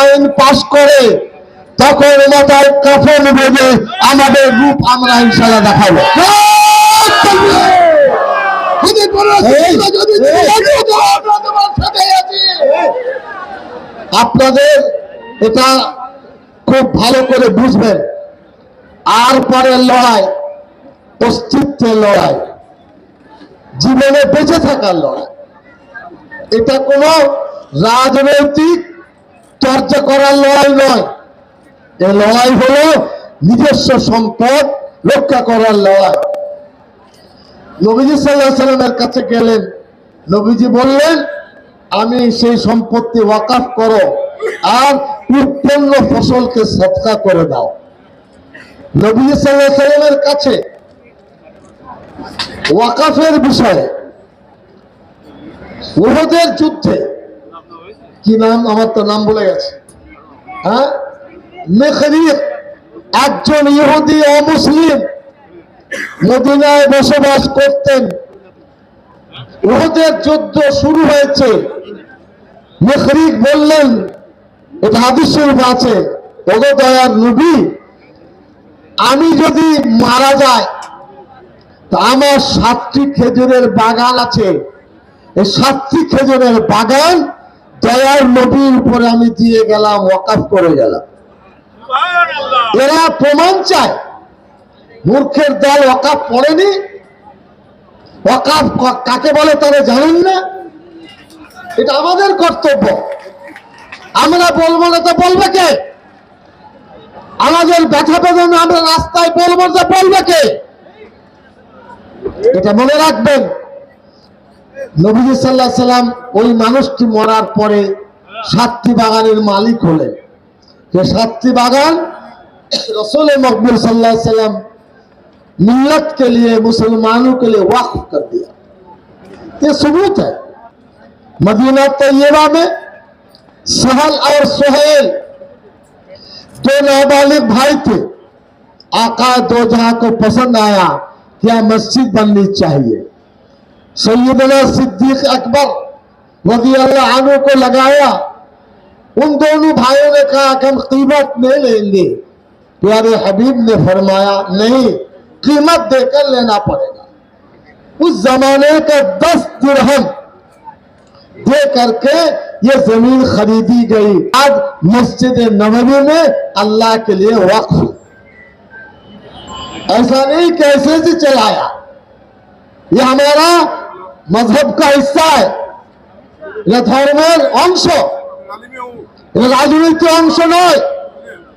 আইন পাশ করে তখন মাথায় কাফন বেঁধে আমাদের রূপ আমরা ইনশাল্লাহ দেখাবো। আপনাদের এটা খুব ভালো করে বুঝবেন। আর পরের লড়াই, অস্তিত্বের লড়াই, জীবনে বেঁচে থাকার লড়াই। এটা কোনো রাজনৈতিক চর্চা করার লড়াই নয়। এই লড়াই হলো নিজস্ব সম্পদ রক্ষা করার লড়াই। নবীজি সাল্লাহ সাল্লামের কাছে গেলেন। নবীজি বললেন, আমি সেই সম্পত্তি ওয়াকাফ করো আর উৎপন্ন ফসলকে সৎকা করে দাও। নবীজি সাল্লাহ সাল্লামের কাছে ওয়াকাফের বিষয়ে উহদের যুদ্ধে কি নাম? আমার তো নাম বলে গেছে। হ্যাঁ? একজন ইহুদি অমুসলিম মদিনায় বসবাস করতেন। উহুদের যুদ্ধ শুরু হয়েছে। মেখরিক বললেন এটা হাদিস আছে ওগো দয়ার নবী, আমি যদি মারা যাই, তা আমার সাতটি খেজুরের বাগান আছে। এই সাতটি খেজুরের বাগান দয়ার নবীর উপরে আমি দিয়ে গেলাম, ওয়াকাফ করে গেলাম। এরা প্রমাণ চায়, মূর্খের দল ওয়াকাফ পড়েনি ওয়াকাফ কাকে বলে তারা জানেন না। এটা আমাদের কর্তব্য। আমরা বলব না তো বলবে কে? আমাদের ব্যথা বেদনা আমরা রাস্তায় বলব তো বলবে কে? এটা মনে রাখবেন। নবীজি সাল্লাহ সাল্লাম ওই মানুষটি মরার পরে সাতটি বাগানের মালিক হলেন যে সাতটি बागान रसूल मकबूल सल्लल्लाहु अलैहि वसल्लम मिल्लत के लिए मुसलमानों के लिए वक्फ कर दिया ये सबूत है मदीना तैयबा में सहल और सुहेल दो नाबालिग भाई थे आका दो जहां को पसंद आया क्या मस्जिद बननी चाहिए سیدنا صدیق اکبر رضی اللہ عنہ کو لگایا۔ ان دونوں بھائیوں نے کہا کہ ہم قیمت نہیں لیں گے۔ پیارے حبیب نے فرمایا، نہیں، قیمت دے کر لینا پڑے گا۔ اس زمانے کا دس درہم دے کر کے یہ زمین خریدی گئی۔ آج مسجد نبوی میں اللہ کے لیے وقف۔ ایسا نہیں کیسے سے چلایا۔ یہ ہمارا মজহব কা হিসা এরা ধর্মের অংশ। এরা রাজনীতির অংশ নয়।